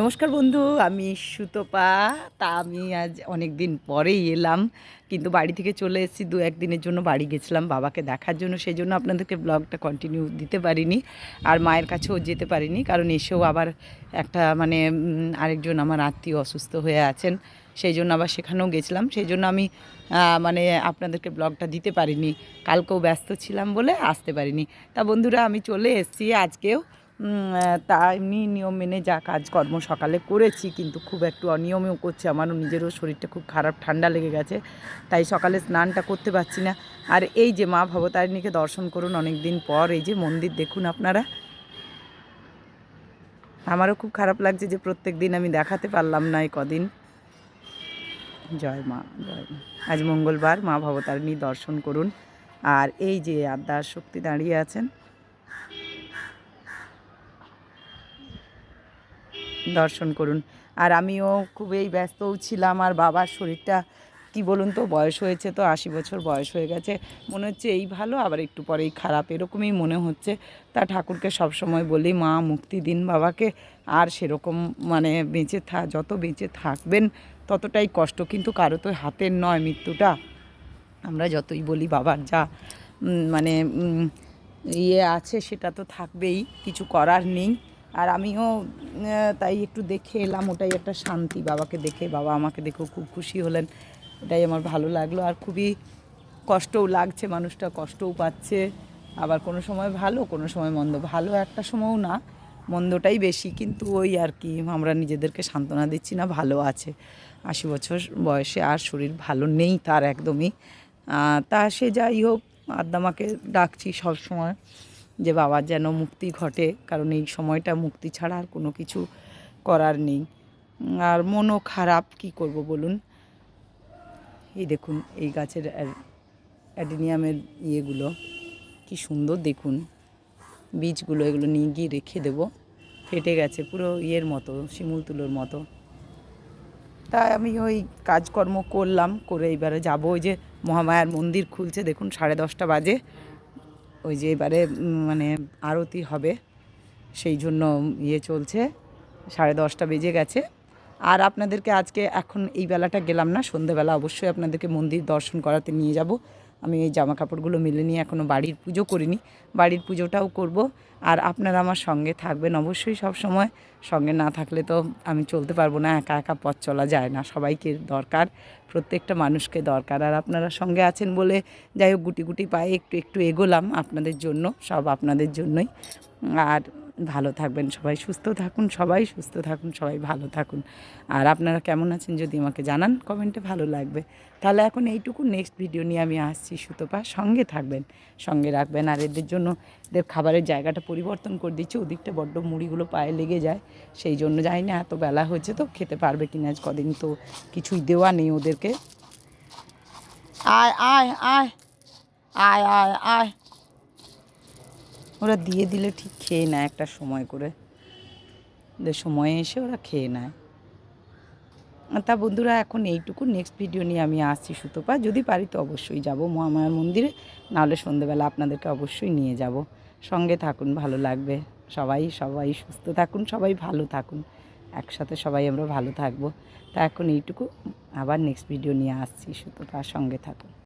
নমস্কার বন্ধু, আমি সুতপা। তা আমি আজ অনেক দিন পরেই এলাম, কিন্তু বাড়ি থেকে চলে এসেছি, দু একদিনের জন্য বাড়ি গেছিলাম বাবাকে দেখার জন্য সেই জন্য আপনাদেরকে ব্লগটা কন্টিনিউ দিতে পারিনি আর মায়ের কাছেও যেতে পারিনি, কারণ এসেও আবার একটা মানে আরেকজন আমার আত্মীয় অসুস্থ হয়ে আছেন সেই জন্য আবার সেখানেও গেছিলাম সেই জন্য আমি মানে আপনাদেরকে ব্লগটা দিতে পারিনি। কালকেও ব্যস্ত ছিলাম বলে আসতে পারিনি। তা বন্ধুরা, আমি চলে এসেছি আজকেও। তা এমনি নিয়ম মেনে যা কাজকর্ম সকালে করেছি, কিন্তু খুব একটু অনিয়মেও করছে। আমারও নিজেরও শরীরটা খুব খারাপ, ঠান্ডা লেগে গেছে, তাই সকালে স্নানটা করতে পারছি না। আর এই যে মা ভবতারিণীকে দর্শন করুন অনেক দিন পর, এই যে মন্দির দেখুন আপনারা। আমারও খুব খারাপ লাগছে যে প্রত্যেক দিন আমি দেখাতে পারলাম না এই কদিন। জয় মা জয় মা। আজ মঙ্গলবার মা ভবতারিণী দর্শন করুন। আর এই যে আদ্যার শক্তি দাঁড়িয়ে আছেন দর্শন করুন। আর আমিও খুবই ব্যস্তও ছিলাম, আর বাবার শরীরটা কি বলুন তো, বয়স হয়েছে তো, আশি বছর বয়স হয়ে গেছে। মনে হচ্ছে এই ভালো, আবার একটু পরেই খারাপ, এরকমই মনে হচ্ছে। তা ঠাকুরকে সব সময় বলি, মা মুক্তি দিন বাবাকে, আর সেরকম মানে বেঁচে থা, যত বেঁচে থাকবেন, ততটাই কষ্ট। কিন্তু কারও তো হাতের নয় মৃত্যুটা। আমরা যতই বলি, বাবার যা মানে ইয়ে আছে, সেটা তো থাকবেই, কিছু করার নেই। আর আমিও তাই একটু দেখে এলাম, ওটাই একটা শান্তি। বাবাকে দেখে, বাবা আমাকে দেখেও খুব খুশি হলেন। এটাই আমার ভালো লাগল। আর খুবই কষ্টও লাগছে, মানুষটা কষ্টও পাচ্ছে। আবার কোনো সময় ভালো, কোনো সময় মন্দ। ভালো একটা সময়ও না, মন্দটাই বেশি। কিন্তু ওই আর কি, আমরা নিজেদেরকে সান্ত্বনা দিচ্ছি না, ভালো আছে। আশি বছর বয়সে আর শরীর ভালো নেই তার একদমই। তা সে যাই হোক, আদ্দামাকে ডাকছি সব সময়। যে বাবার যেন মুক্তি ঘটে, কারণ এই সময়টা মুক্তি ছাড়া আর কোনো কিছু করার নেই। আর মনও খারাপ, কি করব বলুন? এই দেখুন, এই গাছের অ্যা- অ্যাডিনিয়ামের ইয়েগুলো, কি সুন্দর দেখুন। বীজগুলো এগুলো নিয়ে গিয়ে রেখে দেবো। ফেটে গেছে, পুরো ইয়ের মতো, শিমুল তুলোর মতো। তাই আমি ওই কাজকর্ম করলাম, করে এবারে যাব। ওই যে মহামায়ার মন্দির খুলছে, দেখুন, সাড়ে দশটা বাজে। ওই যে এবারে মানে আরতি হবে, সেই জন্য ইয়ে চলছে, সাড়ে দশটা বেজে গেছে। আর আপনাদেরকে আজকে এখন এই বেলাটা গেলাম না সন্ধ্যেবেলা অবশ্যই আপনাদেরকে মন্দির দর্শন করাতে নিয়ে যাব। আমি এই জামা কাপড়গুলো মেলে নিয়ে এখনও বাড়ির পুজো করিনি। বাড়ির পুজোটাও করব। আর আপনারা আমার সঙ্গে থাকবেন অবশ্যই সব সময়। সঙ্গে না থাকলে তো আমি চলতে পারব না, একা একা পথ চলা যায় না। সবাইকে দরকার, প্রত্যেকটা মানুষকে দরকার। আর আপনারা সঙ্গে আছেন বলে যাই হোক গুটি গুটি পায়ে একটু একটু এগোলাম আপনাদের জন্য, সব আপনাদের জন্যই। আর ভালো থাকবেন, সবাই সুস্থ থাকুন, সবাই সুস্থ থাকুন, সবাই ভালো থাকুন। আর আপনারা কেমন আছেন যদি আমাকে জানান, কমেন্টে ভালো লাগবে। তাহলে এখন এইটুকু, নেক্সট ভিডিও নিয়ে আমি আসছি সুতোপা, সঙ্গে থাকবেন, সঙ্গে রাখবেন। আর এদের জন্য এদের খাবারের জায়গাটা পরিবর্তন করে দিচ্ছি, ওদিকটা বড্ড মুড়িগুলো পায়ে লেগে যায়, সেই জন্য জানি না, এত বেলা হয়েছে তো খেতে পারবে কিনা আজ কদিন তো কিছুই দেওয়া নেই ওদেরকে। আয় আয় আয় আয় আয় আয়। ওরা দিয়ে দিলে ঠিক খেয়ে নেয় একটা সময় করে। সময়ে এসে ওরা খেয়ে নেয়। তা বন্ধুরা, এখন এইটুকু। নেক্সট ভিডিও নিয়ে আমি আসছি সুতপা। যদি পারি তো অবশ্যই যাব মহামায়ার মন্দিরে। নাহলে সন্ধেবেলা আপনাদেরকে অবশ্যই নিয়ে যাব। সঙ্গে থাকুন, ভালো লাগবে। সবাই সবাই সুস্থ থাকুন, সবাই ভালো থাকুন। একসাথে সবাই আমরা ভালো থাকব। তা এখন এইটুকু। আবার নেক্সট ভিডিও নিয়ে আসছি সুতপা। সঙ্গে থাকুন।